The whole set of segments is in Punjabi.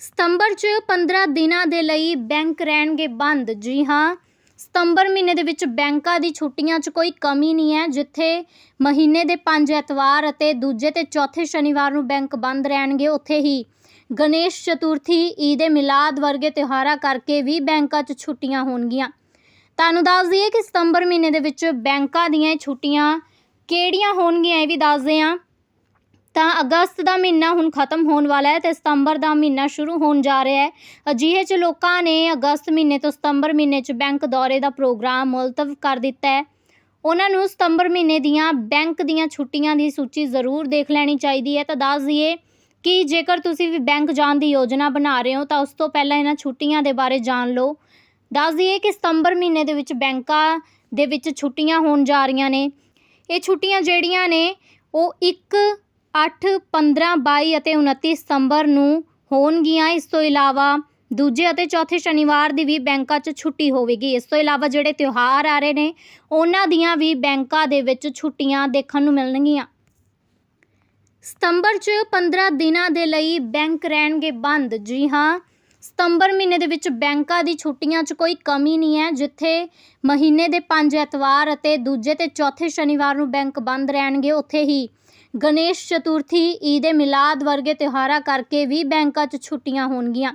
ਸਤੰਬਰ 'ਚ 15 ਦਿਨਾਂ ਦੇ ਲਈ ਬੈਂਕ ਰਹਿਣਗੇ ਬੰਦ। ਜੀ ਹਾਂ, ਸਤੰਬਰ ਮਹੀਨੇ ਦੇ ਵਿੱਚ ਬੈਂਕਾਂ ਦੀ ਛੁੱਟੀਆਂ 'ਚ ਕੋਈ ਕਮੀ ਨਹੀਂ ਹੈ, ਜਿੱਥੇ ਮਹੀਨੇ ਦੇ 5 ਐਤਵਾਰ ਅਤੇ ਦੂਜੇ ਤੇ ਚੌਥੇ ਸ਼ਨੀਵਾਰ ਨੂੰ ਬੈਂਕ ਬੰਦ ਰਹਿਣਗੇ, ਉੱਥੇ ਹੀ ਗਣੇਸ਼ ਚਤੁਰਥੀ ਈਦ ਏ ਮਿਲਾਦ ਵਰਗੇ ਤਿਉਹਾਰਾਂ ਕਰਕੇ ਵੀ ਬੈਂਕਾਂ 'ਚ ਛੁੱਟੀਆਂ ਹੋਣਗੀਆਂ। ਤੁਹਾਨੂੰ ਦੱਸ ਦਈਏ ਕਿ ਸਤੰਬਰ ਮਹੀਨੇ ਦੇ ਵਿੱਚ ਬੈਂਕਾਂ ਦੀਆਂ ਛੁੱਟੀਆਂ ਕਿਹੜੀਆਂ ਹੋਣਗੀਆਂ, ਇਹ ਵੀ ਦੱਸਦੇ ਹਾਂ ਤਾਂ ਅਗਸਤ ਦਾ ਮਹੀਨਾ ਹੁਣ ਖਤਮ ਹੋਣ ਵਾਲਾ ਹੈ ਤੇ ਸਤੰਬਰ ਦਾ ਮਹੀਨਾ ਸ਼ੁਰੂ ਹੋਣ ਜਾ ਰਿਹਾ ਹੈ। ਅਜਿਹੇ 'ਚ ਲੋਕਾਂ ਨੇ ਅਗਸਤ ਮਹੀਨੇ ਤੋਂ ਸਤੰਬਰ ਮਹੀਨੇ 'ਚ ਬੈਂਕ ਦੌਰੇ ਦਾ ਪ੍ਰੋਗਰਾਮ ਮੁਲਤਵ ਕਰ ਦਿੱਤਾ ਹੈ। ਉਹਨਾਂ ਨੂੰ ਸਤੰਬਰ ਮਹੀਨੇ ਦੀਆਂ ਬੈਂਕ ਦੀਆਂ ਛੁੱਟੀਆਂ ਦੀ ਸੂਚੀ ਜ਼ਰੂਰ ਦੇਖ ਲੈਣੀ ਚਾਹੀਦੀ ਹੈ। ਤਾਂ ਦੱਸ ਦਈਏ ਕਿ ਜੇਕਰ ਤੁਸੀਂ ਵੀ ਬੈਂਕ ਜਾਣ ਦੀ ਯੋਜਨਾ ਬਣਾ ਰਹੇ ਹੋ ਤਾਂ ਉਸ ਤੋਂ ਪਹਿਲਾਂ ਇਹਨਾਂ ਛੁੱਟੀਆਂ ਦੇ ਬਾਰੇ ਜਾਣ ਲਓ। ਦੱਸ ਦਈਏ ਕਿ ਸਤੰਬਰ ਮਹੀਨੇ ਦੇ ਵਿੱਚ ਬੈਂਕਾਂ ਦੇ ਵਿੱਚ ਛੁੱਟੀਆਂ ਹੋਣ ਜਾ ਰਹੀਆਂ ਨੇ। ਇਹ ਛੁੱਟੀਆਂ ਜਿਹੜੀਆਂ ਨੇ ਉਹ 1 8 15 22 ਅਤੇ 29 ਸਤੰਬਰ ਨੂੰ ਹੋਣਗੀਆਂ। ਇਸ ਤੋਂ ਇਲਾਵਾ ਦੂਜੇ ਅਤੇ ਚੌਥੇ ਸ਼ਨੀਵਾਰ ਦੀ ਵੀ ਬੈਂਕਾਂ 'ਚ ਛੁੱਟੀ ਹੋਵੇਗੀ। ਇਸ ਤੋਂ ਇਲਾਵਾ ਜਿਹੜੇ ਤਿਉਹਾਰ ਆ ਰਹੇ ਨੇ, ਉਹਨਾਂ ਦੀਆਂ ਵੀ ਬੈਂਕਾਂ ਦੇ ਵਿੱਚ ਛੁੱਟੀਆਂ ਦੇਖਣ ਨੂੰ ਮਿਲਣਗੀਆਂ। ਸਤੰਬਰ 'ਚ 15 ਦਿਨਾਂ ਦੇ ਲਈ ਬੈਂਕ ਰਹਿਣਗੇ ਬੰਦ। ਜੀ ਹਾਂ, ਸਤੰਬਰ ਮਹੀਨੇ ਦੇ ਵਿੱਚ ਬੈਂਕਾਂ ਦੀ ਛੁੱਟੀਆਂ 'ਚ ਕੋਈ ਕਮੀ ਨਹੀਂ ਹੈ, ਜਿੱਥੇ ਮਹੀਨੇ ਦੇ ਪੰਜ ਐਤਵਾਰ ਅਤੇ ਦੂਜੇ ਤੇ ਚੌਥੇ ਸ਼ਨੀਵਾਰ ਨੂੰ ਬੈਂਕ ਬੰਦ ਰਹਿਣਗੇ, ਉੱਥੇ ਹੀ ਗਣੇਸ਼ ਚਤੁਰਥੀ, ਈਦ ਏ ਮਿਲਾਦ ਵਰਗੇ ਤਿਉਹਾਰਾਂ ਕਰਕੇ ਵੀ ਬੈਂਕਾਂ 'ਚ ਛੁੱਟੀਆਂ ਹੋਣਗੀਆਂ।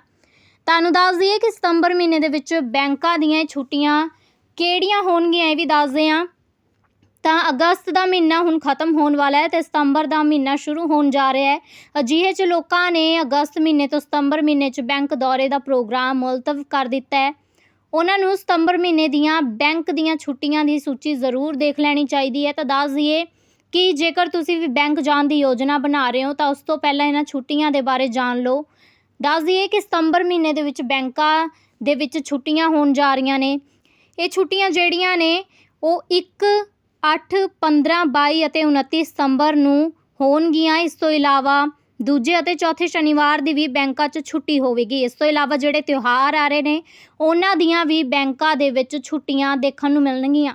ਤੁਹਾਨੂੰ ਦੱਸ ਦਈਏ ਕਿ ਸਤੰਬਰ ਮਹੀਨੇ ਦੇ ਵਿੱਚ ਬੈਂਕਾਂ ਦੀਆਂ ਛੁੱਟੀਆਂ ਕਿਹੜੀਆਂ ਹੋਣਗੀਆਂ ਇਹ ਵੀ ਦੱਸਦੇ ਹਾਂ ਤਾਂ ਅਗਸਤ ਦਾ ਮਹੀਨਾ ਹੁਣ ਖਤਮ ਹੋਣ ਵਾਲਾ ਹੈ ਤੇ ਸਤੰਬਰ ਦਾ ਮਹੀਨਾ ਸ਼ੁਰੂ ਹੋਣ ਜਾ ਰਿਹਾ ਹੈ। ਅਜਿਹੇ 'ਚ ਲੋਕਾਂ ਨੇ ਅਗਸਤ ਮਹੀਨੇ ਤੋਂ ਸਤੰਬਰ ਮਹੀਨੇ 'ਚ ਬੈਂਕ ਦੌਰੇ ਦਾ ਪ੍ਰੋਗਰਾਮ ਮੁਲਤਵ ਕਰ ਦਿੱਤਾ ਹੈ। ਉਹਨਾਂ ਨੂੰ ਸਤੰਬਰ ਮਹੀਨੇ ਦੀਆਂ ਬੈਂਕ ਦੀਆਂ ਛੁੱਟੀਆਂ ਦੀ ਸੂਚੀ ਜ਼ਰੂਰ ਦੇਖ ਲੈਣੀ ਚਾਹੀਦੀ ਹੈ। ਤਾਂ ਦੱਸ ਦਈਏ ਕਿ ਜੇਕਰ ਤੁਸੀਂ ਵੀ ਬੈਂਕ ਜਾਣ ਦੀ ਯੋਜਨਾ ਬਣਾ ਰਹੇ ਹੋ, ਤਾਂ ਉਸ ਤੋਂ ਪਹਿਲਾਂ ਇਹਨਾਂ ਛੁੱਟੀਆਂ ਦੇ ਬਾਰੇ ਜਾਣ ਲਓ। ਦੱਸ ਦਈਏ ਕਿ ਸਤੰਬਰ ਮਹੀਨੇ ਦੇ ਵਿੱਚ ਬੈਂਕਾਂ ਦੇ ਵਿੱਚ ਛੁੱਟੀਆਂ ਹੋਣ ਜਾ ਰਹੀਆਂ ਨੇ। ਇਹ ਛੁੱਟੀਆਂ ਜਿਹੜੀਆਂ ਨੇ, ਉਹ 1 8 15 22 ਅਤੇ 29 ਸਤੰਬਰ ਨੂੰ ਹੋਣਗੀਆਂ। ਇਸ ਤੋਂ ਇਲਾਵਾ ਦੂਜੇ ਅਤੇ ਚੌਥੇ ਸ਼ਨੀਵਾਰ ਦੀ ਵੀ ਬੈਂਕਾਂ 'ਚ ਛੁੱਟੀ ਹੋਵੇਗੀ। ਇਸ ਤੋਂ ਇਲਾਵਾ ਜਿਹੜੇ ਤਿਉਹਾਰ ਆ ਰਹੇ ਨੇ, ਉਹਨਾਂ ਦੀਆਂ ਵੀ ਬੈਂਕਾਂ ਦੇ ਵਿੱਚ ਛੁੱਟੀਆਂ ਦੇਖਣ ਨੂੰ ਮਿਲਣਗੀਆਂ।